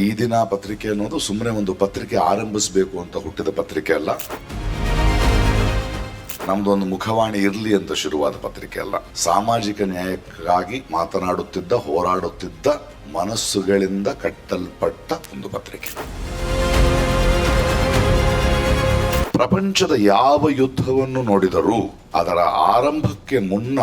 ಈ ದಿನ ಪತ್ರಿಕೆ ಅನ್ನೋದು ಸುಮ್ಮನೆ ಒಂದು ಪತ್ರಿಕೆ ಆರಂಭಿಸಬೇಕು ಅಂತ ಹುಟ್ಟಿದ ಪತ್ರಿಕೆ ಅಲ್ಲ. ನಮ್ದು ಒಂದು ಮುಖವಾಣಿ ಇರಲಿ ಅಂತ ಶುರುವಾದ ಪತ್ರಿಕೆ ಅಲ್ಲ. ಸಾಮಾಜಿಕ ನ್ಯಾಯಕ್ಕಾಗಿ ಮಾತನಾಡುತ್ತಿದ್ದ, ಹೋರಾಡುತ್ತಿದ್ದ ಮನಸ್ಸುಗಳಿಂದ ಕಟ್ಟಲ್ಪಟ್ಟ ಒಂದು ಪತ್ರಿಕೆ. ಪ್ರಪಂಚದ ಯಾವ ಯುದ್ಧವನ್ನು ನೋಡಿದರೂ ಅದರ ಆರಂಭಕ್ಕೆ ಮುನ್ನ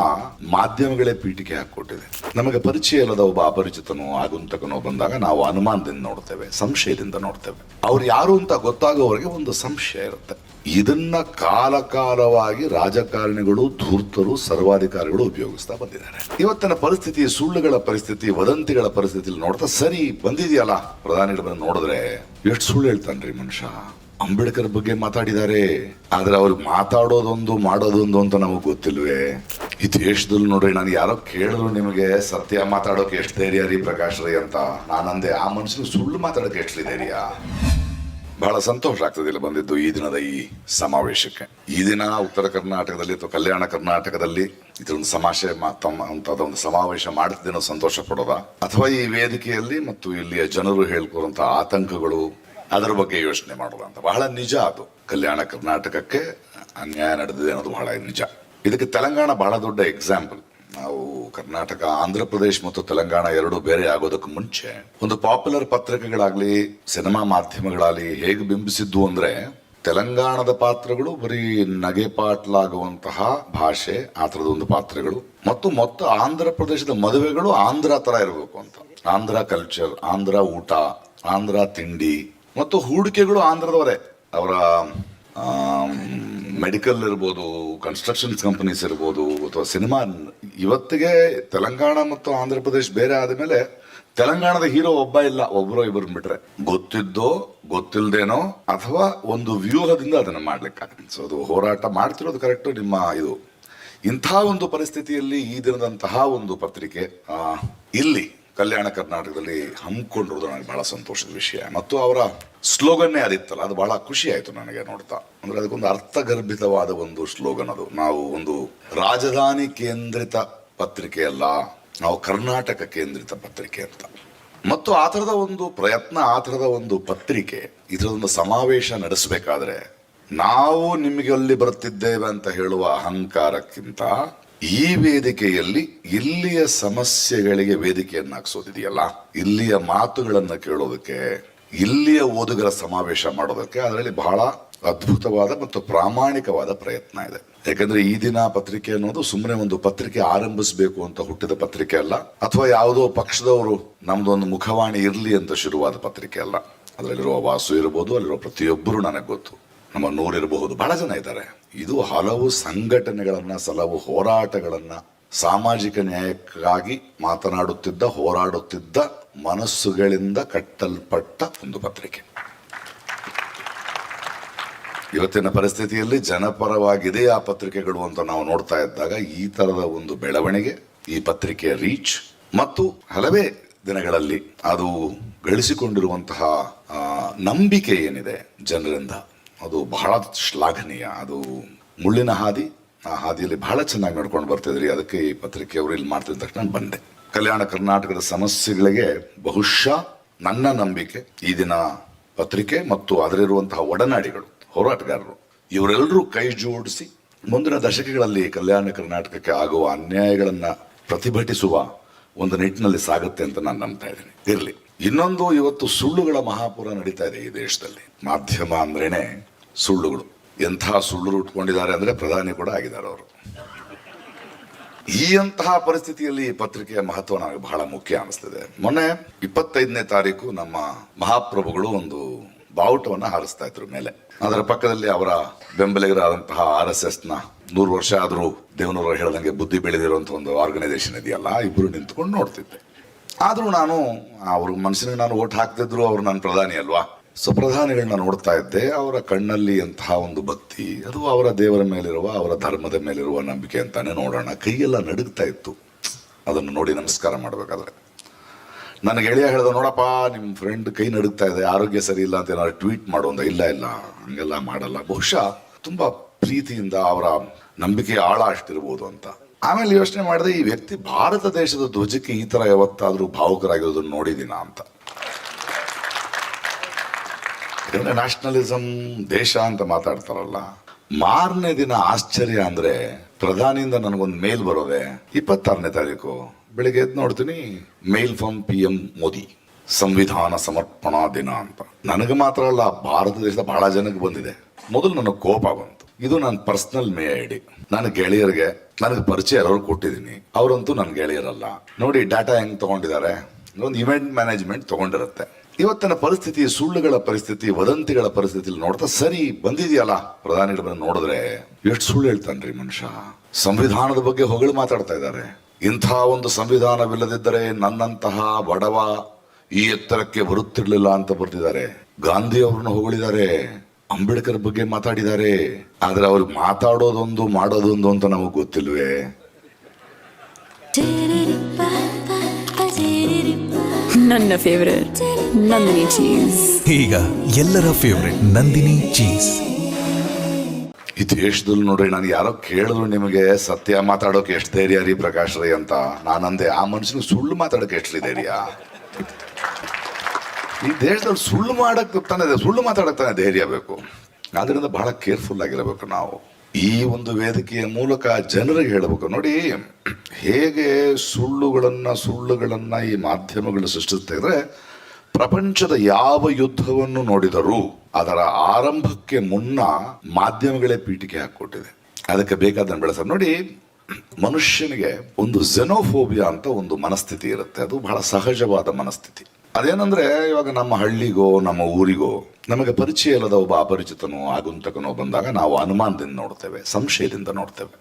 ಮಾಧ್ಯಮಗಳೇ ಪೀಠಿಕೆ ಹಾಕಿಕೊಟ್ಟಿದೆ. ನಮಗೆ ಪರಿಚಯ ಇಲ್ಲದ ಒಬ್ಬ ಅಪರಿಚಿತನೋ ಆಗುಂತಕನೋ ಬಂದಾಗ ನಾವು ಅನುಮಾನದಿಂದ ನೋಡ್ತೇವೆ, ಸಂಶಯದಿಂದ ನೋಡ್ತೇವೆ. ಅವ್ರು ಯಾರು ಅಂತ ಗೊತ್ತಾಗೋವರೆಗೆ ಒಂದು ಸಂಶಯ ಇರುತ್ತೆ. ಇದನ್ನ ಕಾಲಕಾಲವಾಗಿ ರಾಜಕಾರಣಿಗಳು, ಧೂರ್ತರು, ಸರ್ವಾಧಿಕಾರಿಗಳು ಉಪಯೋಗಿಸ್ತಾ ಬಂದಿದ್ದಾರೆ. ಇವತ್ತಿನ ಪರಿಸ್ಥಿತಿ, ಸುಳ್ಳುಗಳ ಪರಿಸ್ಥಿತಿ, ವದಂತಿಗಳ ಪರಿಸ್ಥಿತಿಯಲ್ಲಿ ನೋಡ್ತಾ ಸರಿ ಬಂದಿದೆಯಲ್ಲ ಪ್ರಧಾನಿಗಳು ಬಂದು ನೋಡಿದ್ರೆ ಎಷ್ಟು ಸುಳ್ಳು ಹೇಳ್ತಾನ್ರಿ ಮನುಷ್ಯ? ಅಂಬೇಡ್ಕರ್ ಬಗ್ಗೆ ಮಾತಾಡಿದ್ದಾರೆ, ಆದ್ರೆ ಅವ್ರು ಮಾತಾಡೋದೊಂದು, ಮಾಡೋದೊಂದು ಅಂತ ನಮಗೆ ಗೊತ್ತಿಲ್ವೇ? ಈ ದೇಶದಲ್ಲಿ ನೋಡ್ರಿ, ನಾನು ಯಾರೋ ಕೇಳಿದ್ರು ನಿಮಗೆ, ಸತ್ಯ ಮಾತಾಡೋಕೆ ಎಷ್ಟು ಧೈರ್ಯ ರೀ ಪ್ರಕಾಶ್ ರೀ ಅಂತ? ನಾನಂದೆ, ಆ ಮನುಷ್ಯನಿಗೆ ಸುಳ್ಳು ಮಾತಾಡೋಕೆ ಎಷ್ಟು ಧೈರ್ಯ? ಬಹಳ ಸಂತೋಷ ಆಗ್ತದೆ ಇಲ್ಲಿ ಬಂದಿದ್ದು ಈ ದಿನದ ಈ ಸಮಾವೇಶಕ್ಕೆ. ಈ ದಿನ ಉತ್ತರ ಕರ್ನಾಟಕದಲ್ಲಿ ಅಥವಾ ಕಲ್ಯಾಣ ಕರ್ನಾಟಕದಲ್ಲಿ ಇದೊಂದು ಸಮಾಶೆ ಅಂತದ ಒಂದು ಸಮಾವೇಶ ಮಾಡ್ತಿದ್ದೇನೋ ಸಂತೋಷ ಪಡೋದ? ಅಥವಾ ಈ ವೇದಿಕೆಯಲ್ಲಿ ಮತ್ತು ಇಲ್ಲಿಯ ಜನರು ಹೇಳ್ಕೊಡುವಂತಹ ಆತಂಕಗಳು ಅದರ ಬಗ್ಗೆ ಯೋಚನೆ ಮಾಡೋದು ಅಂತ. ಬಹಳ ನಿಜ ಅದು. ಕಲ್ಯಾಣ ಕರ್ನಾಟಕಕ್ಕೆ ಅನ್ಯಾಯ ನಡೆದಿದೆ ಅನ್ನೋದು ಬಹಳ ನಿಜ. ಇದಕ್ಕೆ ತೆಲಂಗಾಣ ಬಹಳ ದೊಡ್ಡ ಎಕ್ಸಾಂಪಲ್ ನಾವು ಕರ್ನಾಟಕ ಆಂಧ್ರ ಪ್ರದೇಶ್ ಮತ್ತು ತೆಲಂಗಾಣ ಎರಡು ಬೇರೆ ಆಗೋದಕ್ಕೆ ಮುಂಚೆ ಒಂದು ಪಾಪ್ಯುಲರ್ ಪತ್ರಿಕೆಗಳಾಗ್ಲಿ, ಸಿನಿಮಾ ಮಾಧ್ಯಮಗಳಾಗ್ಲಿ ಹೇಗೆ ಬಿಂಬಿಸಿದ್ದು ಅಂದ್ರೆ ತೆಲಂಗಾಣದ ಪಾತ್ರಗಳು ಬರೀ ನಗೆಪಾಟ್ಲಾಗುವಂತಹ ಭಾಷೆ, ಆ ಥರದ ಒಂದು ಪಾತ್ರಗಳು. ಮತ್ತು ಮೊತ್ತ ಆಂಧ್ರ ಪ್ರದೇಶದ ಮದುವೆಗಳು ಆಂಧ್ರ ತರ ಇರಬೇಕು ಅಂತ. ಆಂಧ್ರ ಕಲ್ಚರ್ ಆಂಧ್ರ ಊಟ, ಆಂಧ್ರ ತಿಂಡಿ ಮತ್ತು ಹೂಡಿಕೆಗಳು ಆಂಧ್ರದವರೇ. ಅವರ ಮೆಡಿಕಲ್ ಇರ್ಬೋದು ಕನ್ಸ್ಟ್ರಕ್ಷನ್ಸ್ ಕಂಪನೀಸ್ ಇರ್ಬೋದು, ಅಥವಾ ಸಿನಿಮಾ ಇವತ್ತಿಗೆ ತೆಲಂಗಾಣ ಮತ್ತು ಆಂಧ್ರ ಪ್ರದೇಶ್ ಬೇರೆ ಆದಮೇಲೆ ತೆಲಂಗಾಣದ ಹೀರೋ ಒಬ್ಬ ಇಲ್ಲ ಒಬ್ಬರೋ ಇಬ್ಬರು ಬಿಟ್ರೆ. ಗೊತ್ತಿದ್ದೋ ಗೊತ್ತಿಲ್ಲದೇನೋ ಅಥವಾ ಒಂದು ವ್ಯೂಹದಿಂದ ಅದನ್ನು ಮಾಡ್ಲಿಕ್ಕೆ ಸೊ ಅದು ಹೋರಾಟ ಮಾಡ್ತಿರೋದು ಕರೆಕ್ಟು ನಿಮ್ಮ ಇದು. ಇಂಥ ಒಂದು ಪರಿಸ್ಥಿತಿಯಲ್ಲಿ ಈ ದಿನದಂತಹ ಒಂದು ಪತ್ರಿಕೆ ಇಲ್ಲಿ. ಕಲ್ಯಾಣ ಕರ್ನಾಟಕದಲ್ಲಿ ಹಮ್ಮಿಕೊಂಡಿರೋದು ನನಗೆ ಬಹಳ ಸಂತೋಷದ ವಿಷಯ. ಮತ್ತು ಅವರ ಸ್ಲೋಗನ್ನೇ ಅದಿತ್ತಲ್ಲ, ಅದು ಬಹಳ ಖುಷಿ ಆಯ್ತು ನನಗೆ ನೋಡ್ತಾ. ಅಂದರೆ ಅದಕ್ಕೊಂದು ಅರ್ಥಗರ್ಭಿತವಾದ ಒಂದು ಸ್ಲೋಗನ್ ಅದು. ನಾವು ಒಂದು ರಾಜಧಾನಿ ಕೇಂದ್ರಿತ ಪತ್ರಿಕೆ ಅಲ್ಲ, ನಾವು ಕರ್ನಾಟಕ ಕೇಂದ್ರಿತ ಪತ್ರಿಕೆ ಅಂತ. ಮತ್ತು ಆ ಥರದ ಒಂದು ಪ್ರಯತ್ನ, ಆ ಥರದ ಒಂದು ಪತ್ರಿಕೆ ಇದರೊಂದು ಸಮಾವೇಶ ನಡೆಸಬೇಕಾದ್ರೆ ನಾವು ನಿಮಗೆ ಅಲ್ಲಿ ಬರ್ತಿದ್ದೇವೆ ಅಂತ ಹೇಳುವ ಅಹಂಕಾರಕ್ಕಿಂತ ಈ ವೇದಿಕೆಯಲ್ಲಿ ಇಲ್ಲಿಯ ಸಮಸ್ಯೆಗಳಿಗೆ ವೇದಿಕೆಯನ್ನ ಹಾಕ್ಸೋದಿದೆಯಲ್ಲ? ಇಲ್ಲಿಯ ಮಾತುಗಳನ್ನು ಕೇಳೋದಕ್ಕೆ, ಇಲ್ಲಿಯ ಓದುಗರ ಸಮಾವೇಶ ಮಾಡೋದಕ್ಕೆ ಅದರಲ್ಲಿ ಬಹಳ ಅದ್ಭುತವಾದ ಮತ್ತು ಪ್ರಾಮಾಣಿಕವಾದ ಪ್ರಯತ್ನ ಇದೆ. ಯಾಕಂದ್ರೆ ಈ ದಿನ ಪತ್ರಿಕೆ ಅನ್ನೋದು ಸುಮ್ಮನೆ ಒಂದು ಪತ್ರಿಕೆ ಆರಂಭಿಸಬೇಕು ಅಂತ ಹುಟ್ಟಿದ ಪತ್ರಿಕೆ ಅಲ್ಲ. ಅಥವಾ ಯಾವುದೋ ಪಕ್ಷದವರು ನಮ್ದೊಂದು ಮುಖವಾಣಿ ಇರಲಿ ಅಂತ ಶುರುವಾದ ಪತ್ರಿಕೆ ಅಲ್ಲ. ಅದರಲ್ಲಿರುವ ವಾಸು ಇರಬಹುದು ಅಲ್ಲಿರುವ ಪ್ರತಿಯೊಬ್ಬರು ನನಗೆ ಗೊತ್ತು. ನಮ್ಮ ನೋಡಿರಬಹುದು ಬಹಳ ಜನ ಇದ್ದಾರೆ. ಇದು ಹಲವು ಸಂಘಟನೆಗಳನ್ನು, ಸಲವು ಹೋರಾಟಗಳನ್ನು, ಸಾಮಾಜಿಕ ನ್ಯಾಯಕ್ಕಾಗಿ ಮಾತನಾಡುತ್ತಿದ್ದ, ಹೋರಾಡುತ್ತಿದ್ದ ಮನಸ್ಸುಗಳಿಂದ ಕಟ್ಟಲ್ಪಟ್ಟ ಒಂದು ಪತ್ರಿಕೆ. ಇವತ್ತಿನ ಪರಿಸ್ಥಿತಿಯಲ್ಲಿ ಜನಪರವಾಗಿದೆ ಆ ಪತ್ರಿಕೆಗಳು ಅಂತ ನಾವು ನೋಡ್ತಾ ಇದ್ದಾಗ ಈ ತರದ ಒಂದು ಬೆಳವಣಿಗೆ, ಈ ಪತ್ರಿಕೆಯ ರೀಚ್ ಮತ್ತು ಹಲವೇ ದಿನಗಳಲ್ಲಿ ಅದು ಗಳಿಸಿಕೊಂಡಿರುವಂತಹ ನಂಬಿಕೆ ಏನಿದೆ ಜನರಿಂದ. ಅದು ಬಹಳ ಶ್ಲಾಘನೀಯ. ಅದು ಮುಳ್ಳಿನ ಹಾದಿ, ಆ ಹಾದಿಯಲ್ಲಿ ಬಹಳ ಚೆನ್ನಾಗಿ ನಡ್ಕೊಂಡು ಬರ್ತಿದ್ರಿ. ಅದಕ್ಕೆ ಈ ಪತ್ರಿಕೆಯವರು ಇಲ್ಲಿ ಮಾಡ್ತಿದ್ದ ತಕ್ಷಣ ನಾನು ಬಂದೆ. ಕಲ್ಯಾಣ ಕರ್ನಾಟಕದ ಸಮಸ್ಯೆಗಳಿಗೆ ಬಹುಶಃ ನನ್ನ ನಂಬಿಕೆ ಈ ದಿನ ಪತ್ರಿಕೆ ಮತ್ತು ಅದರಿರುವಂತಹ ಒಡನಾಡಿಗಳು, ಹೋರಾಟಗಾರರು, ಇವರೆಲ್ಲರೂ ಕೈ ಜೋಡಿಸಿ ಮುಂದಿನ ದಶಕಗಳಲ್ಲಿ ಕಲ್ಯಾಣ ಕರ್ನಾಟಕಕ್ಕೆ ಆಗುವ ಅನ್ಯಾಯಗಳನ್ನು ಪ್ರತಿಭಟಿಸುವ ಒಂದು ನಿಟ್ಟಿನಲ್ಲಿ ಸಾಗುತ್ತೆ ಅಂತ ನಾನು ನಂಬ್ತಾ ಇದ್ದೀನಿ. ಇರಲಿ. ಇನ್ನೊಂದು ಇವತ್ತು ಸುಳ್ಳುಗಳ ಮಹಾಪುರ ನಡೀತಾ ಇದೆ ಈ ದೇಶದಲ್ಲಿ. ಮಾಧ್ಯಮ ಅಂದ್ರೇನೆ ಸುಳ್ಳುಗಳು. ಎಂಥ ಸುಳ್ಳು ಉಟ್ಕೊಂಡಿದ್ದಾರೆ ಅಂದ್ರೆ ಪ್ರಧಾನಿ ಕೂಡ ಆಗಿದ್ದಾರೆ ಅವರು. ಈ ಅಂತಹ ಪರಿಸ್ಥಿತಿಯಲ್ಲಿ ಪತ್ರಿಕೆಯ ಮಹತ್ವ ನನಗೆ ಬಹಳ ಮುಖ್ಯ ಅನಿಸ್ತದೆ. ಮೊನ್ನೆ ಇಪ್ಪತ್ತೈದನೇ ತಾರೀಕು ನಮ್ಮ ಮಹಾಪ್ರಭುಗಳು ಒಂದು ಬಾವುಟವನ್ನು ಹಾರಿಸ್ತಾ ಇದ್ರು ಮೇಲೆ. ಅದರ ಪಕ್ಕದಲ್ಲಿ ಅವರ ಬೆಂಬಲಿಗರಾದಂತಹ ಆರ್ ಎಸ್ ಎಸ್ನ ನೂರು ವರ್ಷ ಆದರೂ ದೇವನೂರು ಹೇಳ್ದಂಗೆ ಬುದ್ಧಿ ಬೆಳೆದಿರುವಂಥ ಒಂದು ಆರ್ಗನೈಸೇಷನ್ ಇದೆಯಲ್ಲ ಇಬ್ಬರು ನಿಂತ್ಕೊಂಡು ನೋಡ್ತಿದ್ದೆ. ಆದರೂ ನಾನು ಅವ್ರ ಮನುಷ್ಯನಿಗೆ ನಾನು ಓಟ್ ಹಾಕ್ತಿದ್ರು, ಅವ್ರು ನನ್ನ ಪ್ರಧಾನಿ ಅಲ್ವಾ? ಸೊ ಪ್ರಧಾನಿಗಳನ್ನ ನೋಡ್ತಾ ಇದ್ದೆ. ಅವರ ಕಣ್ಣಲ್ಲಿ ಅಂತಹ ಒಂದು ಭಕ್ತಿ, ಅದು ಅವರ ದೇವರ ಮೇಲಿರುವ, ಅವರ ಧರ್ಮದ ಮೇಲಿರುವ ನಂಬಿಕೆ ಅಂತಾನೆ ನೋಡೋಣ. ಕೈಯೆಲ್ಲ ನಡುಗ್ತಾ ಇತ್ತು. ಅದನ್ನು ನೋಡಿ ನಮಸ್ಕಾರ ಮಾಡಬೇಕಾದ್ರೆ. ನನಗೆ ಗೆಳೆಯ ಹೇಳ್ದ, ನೋಡಪ್ಪ ನಿಮ್ಮ ಫ್ರೆಂಡ್ ಕೈ ನಡುಗ್ತಾ ಇದೆ. ಆರೋಗ್ಯ ಸರಿ ಇಲ್ಲ ಅಂತ ಏನಾದ್ರು ಟ್ವೀಟ್ ಮಾಡು ಇಲ್ಲ ಇಲ್ಲ. ಹಂಗೆಲ್ಲ ಮಾಡಲ್ಲ. ಬಹುಶಃ ತುಂಬಾ ಪ್ರೀತಿಯಿಂದ ಅವರ ನಂಬಿಕೆ ಆಳ ಅಷ್ಟಿರ್ಬೋದು ಅಂತ. ಆಮೇಲೆ ಯೋಚನೆ ಮಾಡಿದೆ, ಈ ವ್ಯಕ್ತಿ ಭಾರತ ದೇಶದ ಧ್ವಜಕ್ಕೆ ಈ ತರ ಯಾವತ್ತಾದರೂ ಭಾವುಕರಾಗಿರೋದನ್ನು ನೋಡಿದಿನ ಅಂತ. ನ್ಯಾಷನಲಿಸಂ ದೇಶ ಅಂತ ಮಾತಾಡ್ತಾರಲ್ಲ. ಮಾರನೇ ದಿನ ಆಶ್ಚರ್ಯ ಅಂದ್ರೆ ಪ್ರಧಾನಿಯಿಂದ ನನಗೊಂದು ಮೇಲ್ ಬರೋದೆ ಇಪ್ಪತ್ತಾರನೇ ತಾರೀಕು. ಬೆಳಿಗ್ಗೆ ಎದ್ದು ನೋಡ್ತೀನಿ, mail from P M Modi. ಸಂವಿಧಾನ ಸಮರ್ಪಣಾ ದಿನ ಅಂತ. ನನಗೆ ಮಾತ್ರ ಅಲ್ಲ, ಭಾರತ ದೇಶದ ಬಹಳ ಜನಕ್ಕೆ ಬಂದಿದೆ. ಮೊದಲು ನನಗೆ ಕೋಪ ಬಂತು. ಇದು ನನ್ನ ಪರ್ಸನಲ್ ಮೇ ಐ ಡಿ ನನ್ನ ಗೆಳೆಯರಿಗೆ ನನಗೆ ಪರಿಚಯ ಎಲ್ಲರೂ ಕೊಟ್ಟಿದ್ದೀನಿ. ಅವರಂತೂ ನನ್ನ ಗೆಳೆಯರಲ್ಲ. ನೋಡಿ ಡಾಟಾ ಹೆಂಗೆ ತಗೊಂಡಿದ್ದಾರೆ? ಒಂದು ಇವೆಂಟ್ ಮ್ಯಾನೇಜ್ಮೆಂಟ್ ತಗೊಂಡಿರುತ್ತೆ. ಇವತ್ತಿನ ಪರಿಸ್ಥಿತಿ, ಸುಳ್ಳುಗಳ ಪರಿಸ್ಥಿತಿ, ವದಂತಿಗಳ ಪರಿಸ್ಥಿತಿ ನೋಡ್ತಾ ಸರಿ ಬಂದಿದೆಯಲ್ಲ ಪ್ರಧಾನಿಗಳನ್ನ ನೋಡಿದ್ರೆ. ಎಷ್ಟು ಸುಳ್ಳು ಹೇಳ್ತಾನ್ರಿ ಮನುಷ್ಯ. ಸಂವಿಧಾನದ ಬಗ್ಗೆ ಹೊಗಳು ಮಾತಾಡ್ತಾ ಇದ್ದಾರೆ. ಇಂಥ ಒಂದು ಸಂವಿಧಾನವಿಲ್ಲದಿದ್ದರೆ ನನ್ನಂತಹ ಬಡವ ಈ ಎತ್ತರಕ್ಕೆ ಬರುತ್ತಿರಲಿಲ್ಲ ಅಂತ ಬರ್ತಿದ್ದಾರೆ ಗಾಂಧಿ ಅವ್ರನ್ನ ಹೊಗಳಿದ್ದಾರೆ. ಅಂಬೇಡ್ಕರ್ ಬಗ್ಗೆ ಮಾತಾಡಿದ್ದಾರೆ. ಆದ್ರೆ ಅವ್ರು ಮಾತಾಡೋದೊಂದು, ಮಾಡೋದೊಂದು ಅಂತ ನಮಗೆ ಗೊತ್ತಿಲ್ವೇ? ನನ್ನ ಫೇವರೇಟ್ ನಂದಿನಿ ಚೀಸ್ ಈಗ ಎಲ್ಲರ ಫೇವ್ರೆಟ್ ನಂದಿನಿ ಚೀಸ್ ಈ ದೇಶದಲ್ಲಿ ನೋಡ್ರಿ ನಾನು ಯಾರೋ ಕೇಳಿದ್ರು ನಿಮಗೆ ಸತ್ಯ ಮಾತಾಡೋಕೆ ಎಷ್ಟು ಧೈರ್ಯ ರೀ ಪ್ರಕಾಶ್ ರೈ ಅಂತ. ನಾನಂದೆ ಆ ಮನುಷ್ಯನಿಗೆ ಸುಳ್ಳು ಮಾತಾಡೋಕೆ ಎಷ್ಟು ಧೈರ್ಯ? ಈ ದೇಶದಲ್ಲಿ ಸುಳ್ಳು ಮಾಡಕ್ಕೆ ತಾನೇ ಸುಳ್ಳು ಮಾತಾಡಕ್ಕೆ ತಾನೇ ಧೈರ್ಯ ಬೇಕು. ಆದ್ದರಿಂದ ಬಹಳ ಕೇರ್ಫುಲ್ ಆಗಿರಬೇಕು ನಾವು. ಈ ಒಂದು ವೇದಿಕೆಯ ಮೂಲಕ ಜನರಿಗೆ ಹೇಳಬೇಕು ನೋಡಿ ಹೇಗೆ ಸುಳ್ಳುಗಳನ್ನು ಸುಳ್ಳುಗಳನ್ನು ಈ ಮಾಧ್ಯಮಗಳು ಸೃಷ್ಟಿಸ್ತಾ ಇದ್ರೆ ಪ್ರಪಂಚದ ಯಾವ ಯುದ್ಧವನ್ನು ನೋಡಿದರೂ ಅದರ ಆರಂಭಕ್ಕೆ ಮುನ್ನ ಮಾಧ್ಯಮಗಳೇ ಪೀಠಿಕೆ ಹಾಕಿಕೊಟ್ಟಿದೆ. ಅದಕ್ಕೆ ಬೇಕಾದ ಬೆಳೆಸ ನೋಡಿ, ಮನುಷ್ಯನಿಗೆ ಒಂದು ಜೆನೋಫೋಬಿಯಾ ಅಂತ ಒಂದು ಮನಸ್ಥಿತಿ ಇರುತ್ತೆ. ಅದು ಬಹಳ ಸಹಜವಾದ ಮನಸ್ಥಿತಿ. ಅದೇನಂದ್ರೆ, ಇವಾಗ ನಮ್ಮ ಹಳ್ಳಿಗೋ, ನಮ್ಮ ಊರಿಗೋ, ನಮಗೆ ಪರಿಚಯ ಇಲ್ಲದ ಒಬ್ಬ ಅಪರಿಚಿತನೋ, ಆಗುಂತಕನೋ ಬಂದಾಗ ನಾವು ಅನುಮಾನದಿಂದ ನೋಡ್ತೇವೆ, ಸಂಶಯದಿಂದ ನೋಡ್ತೇವೆ.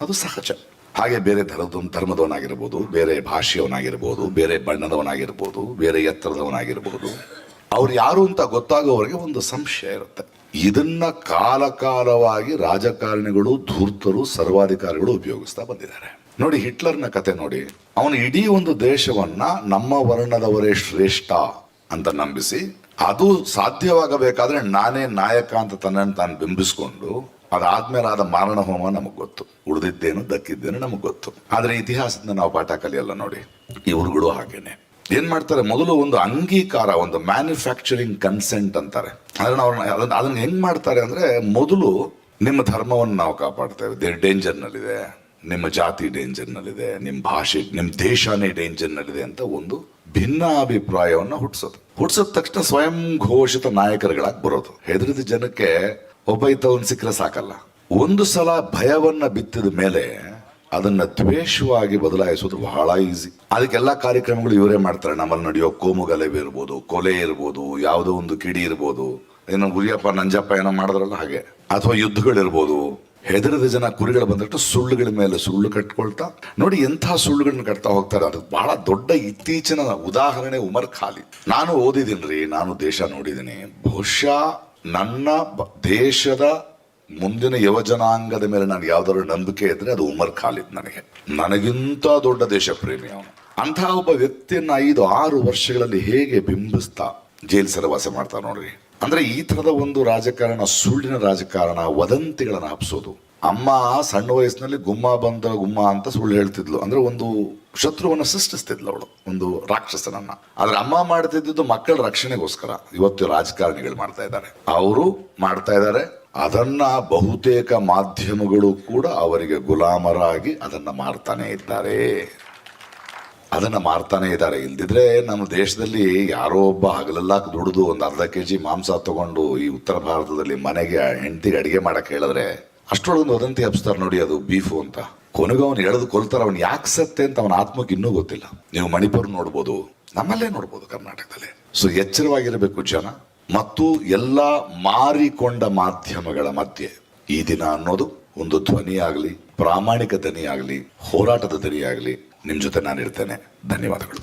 ಅದು ಸಹಜ. ಹಾಗೆ ಬೇರೆ ಧರ್ಮದ ಧರ್ಮದವನಾಗಿರ್ಬೋದು, ಬೇರೆ ಭಾಷೆಯವನಾಗಿರ್ಬೋದು, ಬೇರೆ ಬಣ್ಣದವನಾಗಿರ್ಬೋದು, ಬೇರೆ ಎತ್ತರದವನಾಗಿರ್ಬೋದು. ಅವ್ರು ಯಾರು ಅಂತ ಗೊತ್ತಾಗೋವರೆಗೆ ಒಂದು ಸಂಶಯ ಇರುತ್ತೆ. ಇದನ್ನ ಕಾಲಕಾಲವಾಗಿ ರಾಜಕಾರಣಿಗಳು, ಧೂರ್ತರು, ಸರ್ವಾಧಿಕಾರಿಗಳು ಉಪಯೋಗಿಸ್ತಾ ಬಂದಿದ್ದಾರೆ. ನೋಡಿ ಹಿಟ್ಲರ್ನ ಕತೆ ನೋಡಿ. ಅವನು ಇಡೀ ಒಂದು ದೇಶವನ್ನ ನಮ್ಮ ವರ್ಣದವರೇ ಶ್ರೇಷ್ಠ ಅಂತ ನಂಬಿಸಿ, ಅದು ಸಾಧ್ಯವಾಗಬೇಕಾದ್ರೆ ನಾನೇ ನಾಯಕ ಅಂತ ತನ್ನನ್ನು ತಾನು ಬಿಂಬಿಸ್ಕೊಂಡು ಅದಾದ್ಮೇಲೆ ಆದ ಮಾರಣ ಹೋಮ ನಮಗೆ ಗೊತ್ತು. ಉಳಿದಿದ್ದೇನು, ದಕ್ಕಿದ್ದೇನು ನಮಗೆ ಗೊತ್ತು. ಆದ್ರೆ ಇತಿಹಾಸದಿಂದ ನಾವು ಪಾಠ ಕಲಿಯಲ್ಲ ನೋಡಿ. ಇವ್ರುಗಳು ಹಾಗೇನೆ. ಏನ್ ಮಾಡ್ತಾರೆ? ಮೊದಲು ಒಂದು ಅಂಗೀಕಾರ, ಒಂದು ಮ್ಯಾನುಫ್ಯಾಕ್ಚರಿಂಗ್ ಕನ್ಸೆಂಟ್ ಅಂತಾರೆ. ಆದ್ರೆ ನಾವು ಅದನ್ನ ಅದನ್ನ ಹೆಂಗ್ ಮಾಡ್ತಾರೆ ಅಂದ್ರೆ, ಮೊದಲು ನಿಮ್ಮ ಧರ್ಮವನ್ನು ನಾವು ಕಾಪಾಡ್ತೇವೆ ಡೇಂಜರ್ ಡೇಂಜರ್ನಲ್ಲಿದೆ ನಿಮ್ಮ ಜಾತಿ ಡೇಂಜರ್ನಲ್ಲಿದೆ ನಲ್ಲಿದೆ. ನಿಮ್ಮ ಭಾಷೆ, ನಿಮ್ಮ ದೇಶನೇ ಡೇಂಜರ್ನಲ್ಲಿದೆ ಅಂತ ಒಂದು ಭಿನ್ನ ಅಭಿಪ್ರಾಯವನ್ನ ಹುಟ್ಟಿಸೋದು ಹುಟ್ಟಿಸಿದ ತಕ್ಷಣ ಸ್ವಯಂ ಘೋಷಿತ ನಾಯಕರುಗಳಾಗಿ ಬರೋದು. ಹೆದರಿದ ಜನಕ್ಕೆ ಒಬ್ಬ ಇದ್ದವನ್ ಸಿಕ್ಕರೆ ಸಾಕಲ್ಲ. ಒಂದು ಸಲ ಭಯವನ್ನ ಬಿತ್ತಿದ ಮೇಲೆ ಅದನ್ನ ದ್ವೇಷವಾಗಿ ಬದಲಾಯಿಸೋದು ಬಹಳ ಈಸಿ ಅದಕ್ಕೆಲ್ಲ ಕಾರ್ಯಕ್ರಮಗಳು ಇವರೇ ಮಾಡ್ತಾರೆ. ನಮ್ಮಲ್ಲಿ ನಡೆಯೋ ಕೋಮು ಗಲಭೆ ಇರ್ಬೋದು, ಕೊಲೆ ಇರ್ಬೋದು, ಯಾವುದೋ ಒಂದು ಕಿಡಿ ಇರ್ಬೋದು. ಏನೋ ಗುರಿಯಪ್ಪ, ನಂಜಪ್ಪ ಏನೋ ಮಾಡಿದ್ರಲ್ಲ ಹಾಗೆ. ಅಥವಾ ಯುದ್ಧಗಳಿರ್ಬೋದು. ಹೆದರದ ಜನ ಕುರಿಗಳು ಬಂದ್ಬಿಟ್ಟು ಸುಳ್ಳುಗಳ ಮೇಲೆ ಸುಳ್ಳು ಕಟ್ಕೊಳ್ತಾ, ನೋಡಿ ಎಂಥ ಸುಳ್ಳುಗಳನ್ನ ಕಟ್ತಾ ಹೋಗ್ತಾರೆ. ಅದು ಬಹಳ ದೊಡ್ಡ ಇತ್ತೀಚಿನ ಉದಾಹರಣೆ ಉಮರ್ ಖಾಲಿ ನಾನು ಓದಿದ್ದೀನಿ ನಾನು ದೇಶ ನೋಡಿದ್ದೀನಿ. ಬಹುಶಃ ನನ್ನ ದೇಶದ ಮುಂದಿನ ಯುವಜನಾಂಗದ ಮೇಲೆ ನಾನು ಯಾವ್ದಾದ್ರು ನಂಬಿಕೆ ಇದ್ರೆ ಅದು ಉಮರ್ ಖಾಲಿದ್ ನನಗೆ. ನನಗಿಂತ ದೊಡ್ಡ ದೇಶ ಪ್ರೇಮಿ ಅವನು. ಅಂತಹ ಒಬ್ಬ ವ್ಯಕ್ತಿಯನ್ನ ಐದು, ಆರು ವರ್ಷಗಳಲ್ಲಿ ಹೇಗೆ ಬಿಂಬಿಸ್ತಾ ಜೈಲ್ ಸರವಾಸ ಮಾಡ್ತಾ ನೋಡ್ರಿ. ಅಂದ್ರೆ ಈ ತರದ ಒಂದು ರಾಜಕಾರಣ, ಸುಳ್ಳಿನ ರಾಜಕಾರಣ, ವದಂತಿಗಳನ್ನ ಹಬ್ಸೋದು. ಅಮ್ಮ ಸಣ್ಣ ವಯಸ್ಸಿನಲ್ಲಿ ಗುಮ್ಮ ಬಂದ ಗುಮ್ಮ ಅಂತ ಸುಳ್ಳು ಹೇಳ್ತಿದ್ಲು. ಅಂದ್ರೆ ಒಂದು ಶತ್ರುವನ್ನು ಸೃಷ್ಟಿಸ್ತಿದ್ಲು ಅವಳು, ಒಂದು ರಾಕ್ಷಸನನ್ನ. ಆದ್ರೆ ಅಮ್ಮ ಮಾಡ್ತಿದ್ದು ಮಕ್ಕಳ ರಕ್ಷಣೆಗೋಸ್ಕರ. ಇವತ್ತು ರಾಜಕಾರಣಿಗಳು ಮಾಡ್ತಾ ಇದ್ದಾರೆ. ಅವರು ಮಾಡ್ತಾ ಇದ್ದಾರೆ. ಅದನ್ನ ಬಹುತೇಕ ಮಾಧ್ಯಮಗಳು ಕೂಡ ಅವರಿಗೆ ಗುಲಾಮರಾಗಿ ಅದನ್ನ ಮಾಡ್ತಾನೆ ಇದ್ದಾರೆ. ಅದನ್ನ ಮಾರ್ತಾನೆ ಇದ್ದಾರೆ. ಇಲ್ದಿದ್ರೆ ನಮ್ಮ ದೇಶದಲ್ಲಿ ಯಾರೋ ಒಬ್ಬ ಹಗಲೆಲ್ಲ ದುಡಿದು ಒಂದು ಅರ್ಧ ಕೆ ಜಿ ಮಾಂಸ ತಗೊಂಡು ಈ ಉತ್ತರ ಭಾರತದಲ್ಲಿ ಮನೆಗೆ ಹೆಂಡತಿಗೆ ಅಡಿಗೆ ಮಾಡಕ್ ಹೇಳಿದ್ರೆ ಅಷ್ಟೊಳಗೊಂದು ವದಂತಿ ಹಬ್ಸ್ತಾರೆ ನೋಡಿ ಅದು ಬೀಫು ಅಂತ. ಕೊನೆಗೂ ಅವನು ಎಳೆದು ಕೊಲ್ತಾರೆ, ಅವನು ಯಾಕೆ ಸತ್ತೆ ಅಂತ ಅವನ ಆತ್ಮಕ್ಕೆ ಇನ್ನೂ ಗೊತ್ತಿಲ್ಲ. ನೀವು ಮಣಿಪುರ್ ನೋಡ್ಬೋದು, ನಮ್ಮಲ್ಲೇ ನೋಡ್ಬೋದು ಕರ್ನಾಟಕದಲ್ಲಿ. ಸೊ ಎಚ್ಚರವಾಗಿರಬೇಕು ಜನ, ಮತ್ತು ಎಲ್ಲ ಮಾರಿಕೊಂಡ ಮಾಧ್ಯಮಗಳ ಮಧ್ಯೆ ಈ ದಿನ ಅನ್ನೋದು ಒಂದು ಧ್ವನಿಯಾಗಲಿ, ಪ್ರಾಮಾಣಿಕ ಧ್ವನಿಯಾಗಲಿ ಹೋರಾಟದ ಧ್ವನಿಯಾಗಲಿ ನಿಮ್ಮ ಜೊತೆ ನಾನು ಇರ್ತೇನೆ ಧನ್ಯವಾದಗಳು.